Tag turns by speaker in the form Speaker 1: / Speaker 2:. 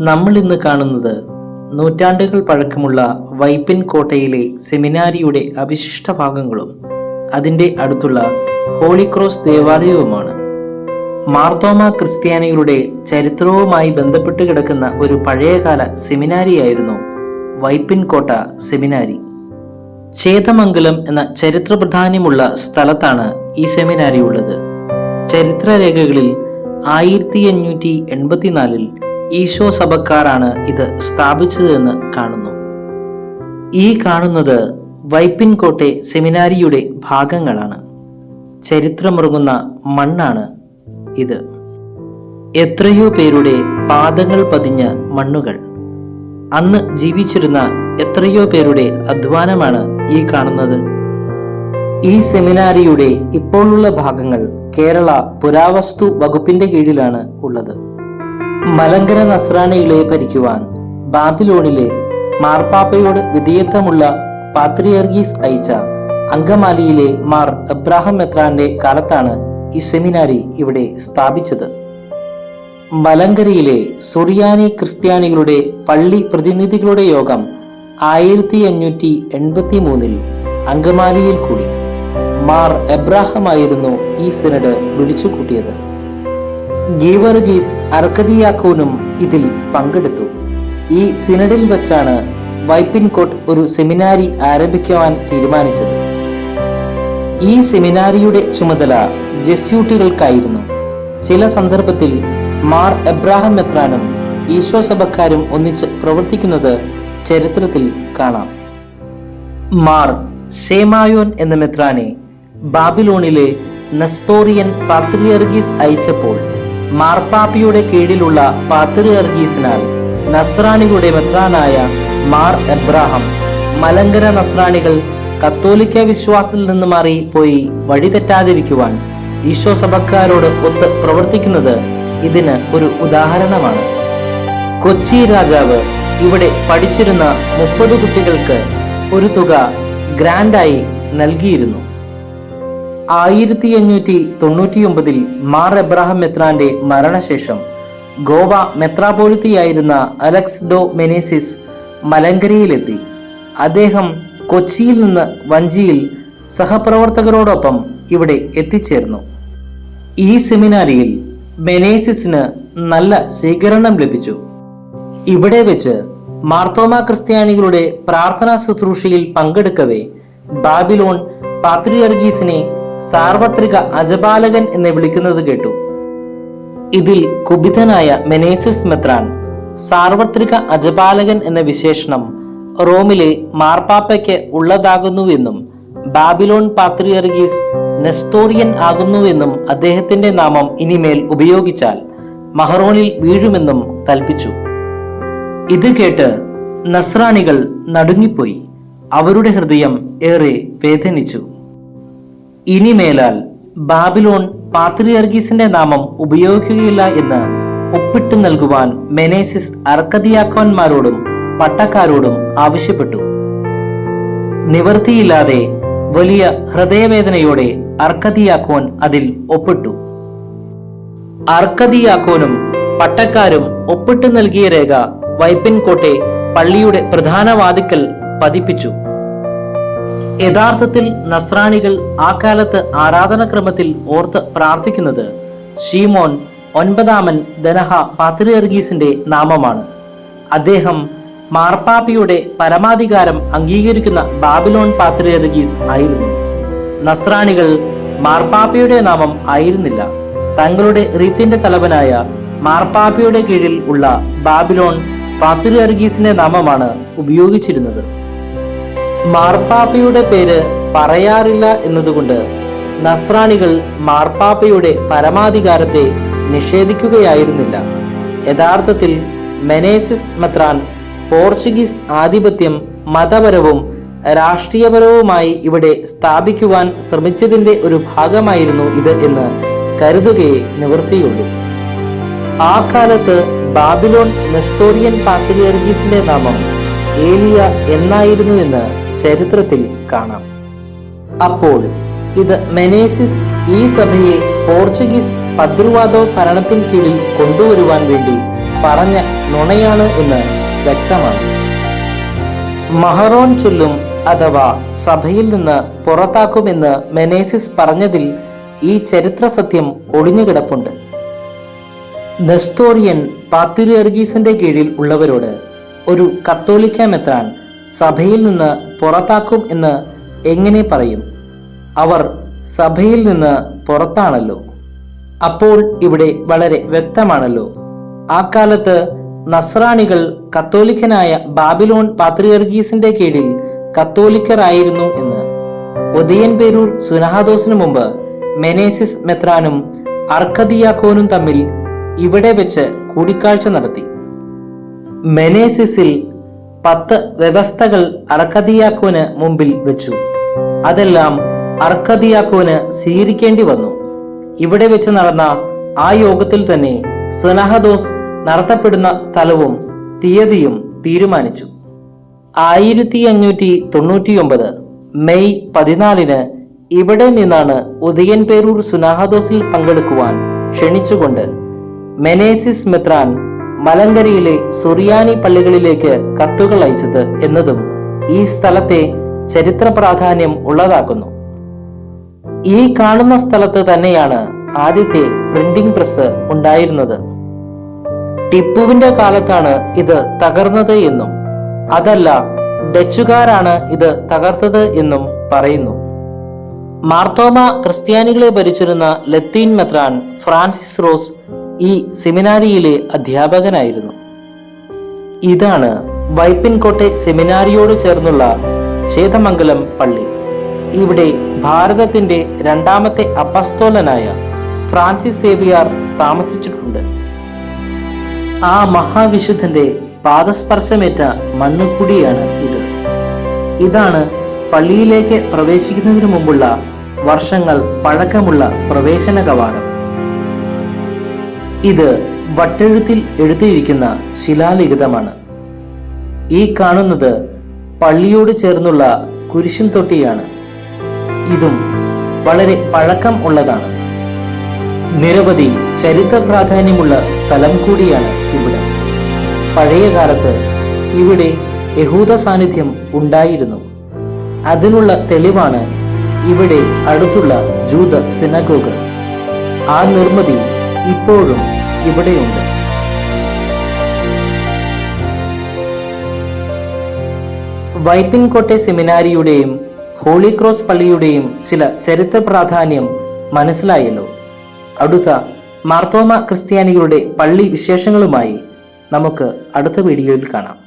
Speaker 1: നമ്മൾ ഇന്ന് കാണുന്നത് നൂറ്റാണ്ടുകൾ പഴക്കമുള്ള വൈപ്പിൻ കോട്ടയിലെ സെമിനാരിയുടെ അവിശിഷ്ട ഭാഗങ്ങളും അതിന്റെ അടുത്തുള്ള ഹോളിക്രോസ് ദേവാലയവുമാണ്. മാർത്തോമ ക്രിസ്ത്യാനികളുടെ ചരിത്രവുമായി ബന്ധപ്പെട്ട് കിടക്കുന്ന ഒരു പഴയകാല സെമിനാരിയായിരുന്നു വൈപ്പിൻ കോട്ട സെമിനാരി. ചേതമംഗലം എന്ന ചരിത്ര പ്രാധാന്യമുള്ള സ്ഥലത്താണ് ഈ സെമിനാരി ഉള്ളത്. ചരിത്രരേഖകളിൽ ആയിരത്തി അഞ്ഞൂറ്റി എൺപത്തിനാലിൽ ഈശോ സഭക്കാരാണ് ഇത് സ്ഥാപിച്ചതെന്ന് കാണുന്നു. ഈ കാണുന്നത് വൈപ്പിൻകോട്ടെ സെമിനാരിയുടെ ഭാഗങ്ങളാണ്. ചരിത്രമുറങ്ങുന്ന മണ്ണാണ് ഇത്. എത്രയോ പേരുടെ പാദങ്ങൾ പതിഞ്ഞ മണ്ണുകൾ. അന്ന് ജീവിച്ചിരുന്ന എത്രയോ പേരുടെ അധ്വാനമാണ് ഈ കാണുന്നത്. ഈ സെമിനാരിയുടെ ഇപ്പോഴുള്ള ഭാഗങ്ങൾ കേരള പുരാവസ്തു വകുപ്പിന്റെ കീഴിലാണ് ഉള്ളത്. മലങ്കര നസ്രാനയിലെ ഭരിക്കുവാൻ ബാബിലോണിലെ മാർപ്പാപ്പയോട് വിധേയത്വമുള്ള പാത്രിയർഗീസ് അയച്ച അങ്കമാലിയിലെ മാർ എബ്രാഹിം മെത്രാന്റെ കാലത്താണ് ഈ സെമിനാരി ഇവിടെ സ്ഥാപിച്ചത്. മലങ്കരയിലെ സുറിയാനി ക്രിസ്ത്യാനികളുടെ പള്ളി പ്രതിനിധികളുടെ യോഗം ആയിരത്തി അഞ്ഞൂറ്റി എൺപത്തി മൂന്നിൽ അങ്കമാലിയിൽ കൂടി. മാർ എബ്രാഹമായിരുന്നു ഈ സെനഡ് വിളിച്ചു വിളിച്ചുകൂട്ടിയത്. ഗീവർഗീസ് അർക്കദിയാക്കോനും ഇതിൽ പങ്കെടുത്തു. ഈ സിനഡിൽ വച്ചാണ് വൈപ്പിൻകോട്ട് ഒരു സെമിനാരി ആരംഭിക്കുവാൻ തീരുമാനിച്ചത്. ഈ സെമിനാരിയുടെ ചുമതല ജസ്യൂട്ടികൾക്കായിരുന്നു. ചില സന്ദർഭത്തിൽ മാർ എബ്രാഹിം മെത്രാനും ഈശോ സഭക്കാരും ഒന്നിച്ച് പ്രവർത്തിക്കുന്നത് ചരിത്രത്തിൽ കാണാം. മാർ സേമായോൻ എന്ന മെത്രാനെ ബാബിലോണിലെ നസ്തോറിയൻ പാത്രിയർഗീസ് അയച്ചപ്പോൾ മാർപ്പാപ്പിയുടെ കീഴിലുള്ള പാത്രിയർഗീസിനാൽ നസ്രാണികളുടെ മെത്രാനായ മാർ എബ്രാഹം. മലങ്കര നസ്രാണികൾ കത്തോലിക്ക വിശ്വാസത്തിൽ നിന്ന് മാറി പോയി വഴിതെറ്റാതിരിക്കുവാൻ ഈശോ സഭക്കാരോട് ഒത്ത് പ്രവർത്തിക്കുന്നത് ഇതിന് ഒരു ഉദാഹരണമാണ്. കൊച്ചി രാജാവ് ഇവിടെ പഠിച്ചിരുന്ന മുപ്പത് കുട്ടികൾക്ക് ഒരു തുക ഗ്രാൻഡായി നൽകിയിരുന്നു. ആയിരത്തി അഞ്ഞൂറ്റി തൊണ്ണൂറ്റിയൊമ്പതിൽ മാർ എബ്രാഹിം മെത്രാന്റെ മരണശേഷം ഗോവ മെത്രാപോളിത്തിയായിരുന്ന അലക്സ് ഡോ മെനേസിസ് മലങ്കരയിലെത്തി. അദ്ദേഹം കൊച്ചിയിൽ നിന്ന് വഞ്ചിയിൽ സഹപ്രവർത്തകരോടൊപ്പം ഇവിടെ എത്തിച്ചേർന്നു. ഈ സെമിനാരിയിൽ മെനേസിസിന് നല്ല സ്വീകരണം ലഭിച്ചു. ഇവിടെ വെച്ച് മാർത്തോമ ക്രിസ്ത്യാനികളുടെ പ്രാർത്ഥനാ ശുശ്രൂഷയിൽ പങ്കെടുക്കവേ ബാബിലോൺ പാത്രിയർഗീസിനെ സാർവത്രിക അജപാലകൻ എന്ന് വിളിക്കുന്നത് കേട്ടു. ഇതിൽ കുപിതനായ മെനേസിസ് മെത്രാൻ സാർവത്രിക അജപാലകൻ എന്ന വിശേഷണം റോമിലെ മാർപ്പാപ്പയ്ക്ക് ഉള്ളതാകുന്നുവെന്നും ബാബിലോൺ പാത്രിയർഗീസ് നെസ്തോറിയൻ ആകുന്നുവെന്നും അദ്ദേഹത്തിന്റെ നാമം ഇനിമേൽ ഉപയോഗിച്ചാൽ മഹറോണിൽ വീഴുമെന്നും കൽപ്പിച്ചു. ഇത് കേട്ട് നസ്രാണികൾ നടുങ്ങിപ്പോയി. അവരുടെ ഹൃദയം ഏറെ വേദനിച്ചു. ഇനിമേലാൽ ബാബിലോൺ പാത്രിയർഗീസിന്റെ നാമം ഉപയോഗിക്കുകയില്ല എന്ന് ഒപ്പിട്ടു നൽകുവാൻ മെനേസിസ് അർക്കതിയാക്കവന്മാരോടും പട്ടക്കാരോടും ആവശ്യപ്പെട്ടു. നിവൃത്തിയില്ലാതെ വലിയ ഹൃദയവേദനയോടെ അർക്കതിയാക്കോൻ അതിൽ ഒപ്പിട്ടു. അർക്കതിയാക്കോനും പട്ടക്കാരും ഒപ്പിട്ടു നൽകിയ രേഖ വൈപ്പിൻകോട്ടെ പള്ളിയുടെ പ്രധാന വാതിക്കൽ പതിപ്പിച്ചു. യഥാർത്ഥത്തിൽ നസ്രാണികൾ ആ കാലത്ത് ആരാധനക്രമത്തിൽ ഓർത്ത് പ്രാർത്ഥിക്കുന്നത് ഷീമോൻ ഒൻപതാമൻ ദനഹ പാത്രിയർഗീസിന്റെ നാമമാണ്. അദ്ദേഹം മാർപ്പാപ്പിയുടെ പരമാധികാരം അംഗീകരിക്കുന്ന ബാബിലോൺ പാത്രിയർഗീസ് ആയിരുന്നു. നസ്രാണികൾ മാർപ്പാപ്പയുടെ നാമം ആയിരുന്നില്ല. തങ്ങളുടെ റീത്തിന്റെ തലവനായ മാർപ്പാപ്പയുടെ കീഴിൽ ഉള്ള ബാബിലോൺ പാത്രിയർഗീസിന്റെ നാമമാണ് ഉപയോഗിച്ചിരുന്നത്. മാർപ്പാപ്പയുടെ പേര് പറയാറില്ല എന്നതുകൊണ്ട് നസ്രാണികൾ മാർപ്പാപ്പയുടെ പരമാധികാരത്തെ നിഷേധിക്കുകയായിരുന്നില്ല. യഥാർത്ഥത്തിൽ മെനേസിസ് മെത്രാൻ പോർച്ചുഗീസ് ആധിപത്യം മതപരവും രാഷ്ട്രീയപരവുമായി ഇവിടെ സ്ഥാപിക്കുവാൻ ശ്രമിച്ചതിന്റെ ഒരു ഭാഗമായിരുന്നു ഇത് എന്ന് കരുതുകയെ നിവൃത്തിയുള്ളൂ. ആ കാലത്ത് ബാബിലോൺ നെസ്തോറിയൻ പാത്രിയർഗീസിന്റെ നാമം ഏലിയ എന്നായിരുന്നുവെന്ന് ചരിത്രത്തിൽ കാണാം. അപ്പോൾ ഇത് മെനേസിസ് ഈ സഭയെ പോർച്ചുഗീസ് പദ്രുവാദോ ഭരണത്തിൻ കീഴിൽ കൊണ്ടുവരുവാൻ വേണ്ടി പറഞ്ഞ നുണയാണ് എന്ന് വ്യക്തമാണ്. മഹറോൻ ചൊല്ലും അഥവാ സഭയിൽ നിന്ന് പുറത്താക്കുമെന്ന് മെനേസിസ് പറഞ്ഞതിൽ ഈ ചരിത്ര സത്യം ഒളിഞ്ഞുകിടപ്പുണ്ട്. നെസ്തോറിയൻ പാത്തുരിയർഗീസിന്റെ കീഴിൽ ഉള്ളവരോട് ഒരു കത്തോലിക്ക മെത്രാൻ സഭയിൽ നിന്ന് പുറത്താക്കും എന്ന് എങ്ങനെ പറയും? അവർ സഭയിൽ നിന്ന് പുറത്താണല്ലോ. അപ്പോൾ ഇവിടെ വളരെ വ്യക്തമാണല്ലോ. ആ കാലത്ത് നസ്രാണികൾ കത്തോലിക്കനായ ബാബിലോൺ പാത്രിയർഗീസിന്റെ കീഴിൽ കത്തോലിക്കരായിരുന്നു എന്ന്. ഒതിയൻ പേരൂർ സുനഹാദോസിനു മുമ്പ് മെനേസിസ് മെത്രാനും അർക്കദിയാക്കോനും തമ്മിൽ ഇവിടെ വെച്ച് കൂടിക്കാഴ്ച നടത്തി. മെനേസിസിൽ പത്ത് വ്യവസ്ഥകൾ അർക്കദിയാക്കോന് മുമ്പിൽ വെച്ചു. അതെല്ലാം അർക്കദിയാക്കോന് സ്വീകരിക്കേണ്ടി വന്നു. ഇവിടെ വെച്ച് നടന്ന ആ യോഗത്തിൽ തന്നെ സുനഹദോസ് നടത്തപ്പെടുന്ന സ്ഥലവും തീയതിയും തീരുമാനിച്ചു. ആയിരത്തി അഞ്ഞൂറ്റി തൊണ്ണൂറ്റിയൊമ്പത് മെയ് പതിനാലിന് ഇവിടെ നിന്നാണ് ഉദയൻ പേരൂർ സുനാഹദോസിൽ പങ്കെടുക്കുവാൻ ക്ഷണിച്ചുകൊണ്ട് മെനേസിസ് മെത്രാൻ മലങ്കരയിലെ സുറിയാനി പള്ളികളിലേക്ക് കത്തുകൾ അയച്ചത് എന്നതും ഈ സ്ഥലത്തെ ചരിത്ര പ്രാധാന്യം ഉള്ളതാക്കുന്നു. ഈ കാണുന്ന സ്ഥലത്ത് തന്നെയാണ് ആദ്യത്തെ പ്രിന്റിംഗ് പ്രസ് ഉണ്ടായിരുന്നത്. ടിപ്പുവിന്റെ കാലത്താണ് ഇത് തകർന്നത് എന്നും അതല്ല ഡച്ചുകാരാണ് ഇത് തകർത്തത് എന്നും പറയുന്നു. മാർത്തോമ ക്രിസ്ത്യാനികളെ ഭരിച്ചിരുന്ന ലത്തീൻ മെത്രാൻ ഫ്രാൻസിസ് റോസ് ഈ സെമിനാരിയിലെ അധ്യാപകനായിരുന്നു. ഇതാണ് വൈപ്പിൻകോട്ടെ സെമിനാരിയോട് ചേർന്നുള്ള ചേതമംഗലം പള്ളി. ഇവിടെ ഭാരതത്തിന്റെ രണ്ടാമത്തെ അപസ്തോലനായ ഫ്രാൻസിസ് സേവിയാർ താമസിച്ചിട്ടുണ്ട്. ആ മഹാവിശുദ്ധന്റെ പാദസ്പർശമേറ്റ മണ്ണുകുടിയാണ് ഇത്. ഇതാണ് പള്ളിയിലേക്ക് പ്രവേശിക്കുന്നതിനു മുമ്പുള്ള വർഷങ്ങൾ പഴക്കമുള്ള പ്രവേശന കവാടം ഇത് വട്ടെഴുത്തിൽ എഴുതിയിരിക്കുന്ന ശിലാലിഖിതമാണ്. ഈ കാണുന്നത് പള്ളിയോട് ചേർന്നുള്ള കുരിശിൻ തൊട്ടിയാണ്. ഇതും വളരെ പഴക്കം ഉള്ളതാണ്. നിരവധി ചരിത്ര പ്രാധാന്യമുള്ള സ്ഥലം കൂടിയാണ് ഇവിടെ. പഴയ കാലത്ത് ഇവിടെ യഹൂദ സാന്നിധ്യം ഉണ്ടായിരുന്നു. അതിനുള്ള തെളിവാണ് ഇവിടെ അടുത്തുള്ള ജൂത സിനഗോഗ്. ആ നിർമ്മിതി ഇപ്പോഴും ഇവിടെയുണ്ട്. വൈപ്പിൻകോട്ടെ സെമിനാരിയുടെയും ഹോളി ക്രോസ് പള്ളിയുടെയും ചില ചരിത്ര പ്രാധാന്യം മനസ്സിലായല്ലോ. അടുത്ത മാർത്തോമ ക്രിസ്ത്യാനികളുടെ പള്ളി വിശേഷങ്ങളുമായി നമുക്ക് അടുത്ത വീഡിയോയിൽ കാണാം.